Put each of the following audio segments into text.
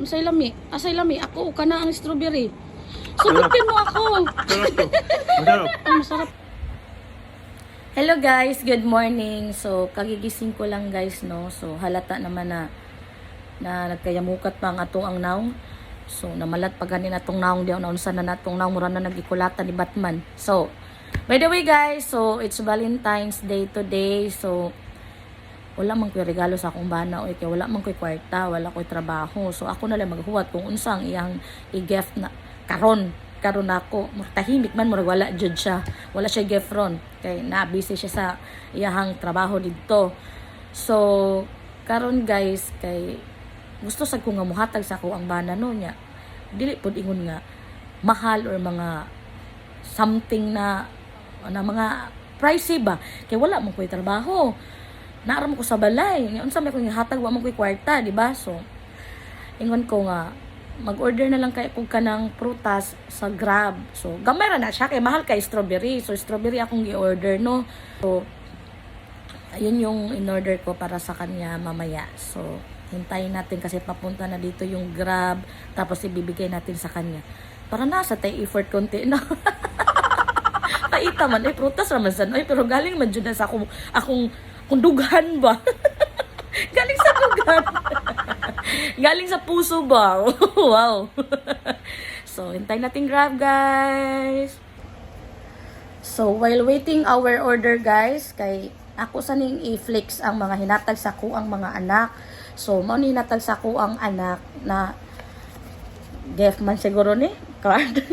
Unsay lami? Asay lami? Ako ka na ang strawberry. Subukin mo ako. Masarap to. Masarap. Masarap. Hello guys, good morning. So, kagigising ko lang guys, no. So, halata naman na na nagkayamukat pa ang atong ang naong. So, namalat pa ganin atong naong diyaw na unsa na natong naong mura na nagikulatan ni Batman. So, by the way guys, so it's Valentine's Day today. So, wala man ko'y regalo sa akong bana o kay wala man ko'y kwarta, wala ko'y trabaho. So ako na lang maghuwat kung unsang iyang i-gift na karon karon ako magtahimik man murag wala jud siya. Wala siya gift ron. Kay na busy siya sa iyahang trabaho didto. So karon guys kay gusto sad ko nga muhatag sa ako ang bana no nya dili pud ingon nga mahal or mga something na na mga pricey ba? Kay wala man ko'y trabaho naaram ko sa balay nga unsa may ko hatag wa man ko'y kwarta di ba so ingon ko nga mag-order na lang kay kog kanang prutas sa Grab. So, gamay na siya kay mahal kay strawberry. So, strawberry akong gi-order no. So, ayun yung in-order ko para sa kanya mamaya. So, hintayin natin kasi papunta na dito yung Grab tapos ibibigay natin sa kanya. Para nasa tay effort konti na. Kaita man ay prutas raman sa ay pero galing man na sa akong akong kundugan ba. galing sa dugan. galing sa puso ba? wow. so, hintayin natin grab, guys. So, while waiting our order, guys, kay ako sa ning i-flex ang mga hinatag sa ko ang mga anak. So, mao ni hinatag sa ko ang anak na gift man siguro ni card.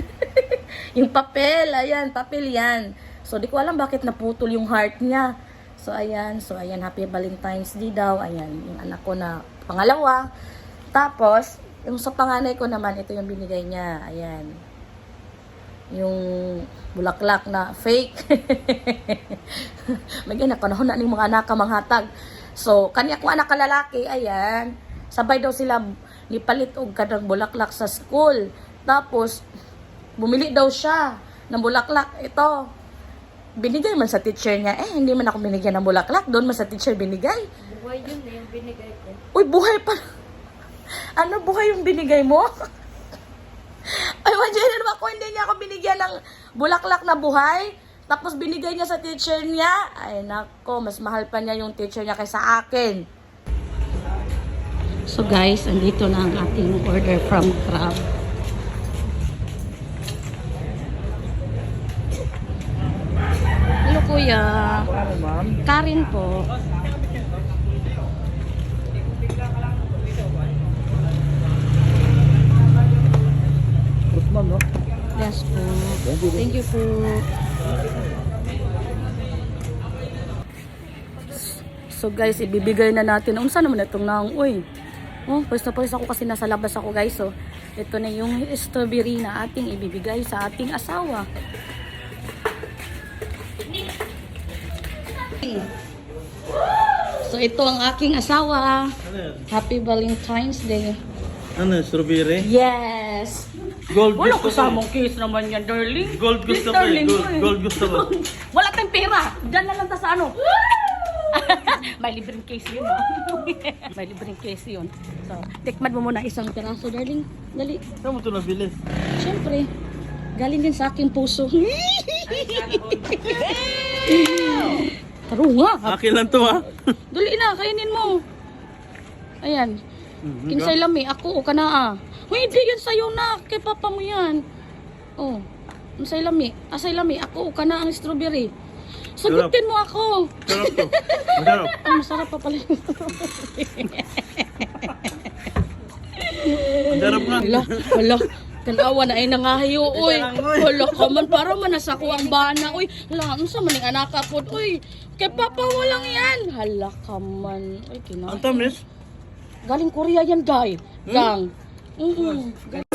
yung papel, ayan, papel yan. So, di ko alam bakit naputol yung heart niya. So, ayan. So, ayan, happy Valentine's Day daw. Ayan, yung anak ko na pangalawa. Tapos, yung sa panganay ko naman, ito yung binigay niya. Ayan. Yung bulaklak na fake. May ganyan, panahon na ng mga anak manghatag. So, kanya kong anak ka lalaki, ayan. Sabay daw sila nipalit og kadang bulaklak sa school. Tapos, bumili daw siya ng bulaklak. Ito, binigay man sa teacher niya. Eh, hindi man ako binigyan ng bulaklak. Doon man sa teacher binigay. Buhay yun na yung binigay ko. Uy, buhay pa. Ano buhay yung binigay mo? Ay, imagine naman ako, hindi niya ako binigyan ng bulaklak na buhay. Tapos binigay niya sa teacher niya. Ay, nako, mas mahal pa niya yung teacher niya kaysa akin. So guys, andito na ang ating order from Crab. Kuya. Karin po. Fruit no? Yes po. Thank you. Thank you po. So guys, ibibigay na natin. Unsa naman itong naong, uy. Oh, pwes na pwes ako kasi nasa labas ako guys. So, ito na yung strawberry na ating ibibigay sa ating asawa. So, ito ang aking asawa. Ano? Happy Valentine's Day. Ano, strawberry? Yes! Gold Wala gusto ko. kasamang case naman yan, darling. Gold gusto ko eh. Gold, eh. gold gusto ko. Wala tayong pera. Diyan na lang ta sa ano. May libreng case yun. ah. May libreng case yun. So, tikman mo muna isang peraso, darling. Dali. Saan mo ito nabili? Siyempre, galing din sa aking puso. Nga. Akin lang to ha. Dali na, kainin mo. Ayan. Mhm, Kinsay lami, ako o ka na ah. Uy, hindi yan sa'yo na. Kay papa mo yan. Oh. Kinsay lami. Asay lami, ako o ka na ang strawberry. Sagutin mo ako. Masarap to. Masarap. Masarap pa pala yung Masarap nga. Hala, hala. Tanawa na ay nangahayo, uy. Hala ka man, para man nasa ko ang bana, uy. Hala, ano sa maning anak ka po, uy. Kay papa mo lang yan. Hala ka man. Uy, Ang kina. tamis. Galing Korea yan, guy. Gang. Mm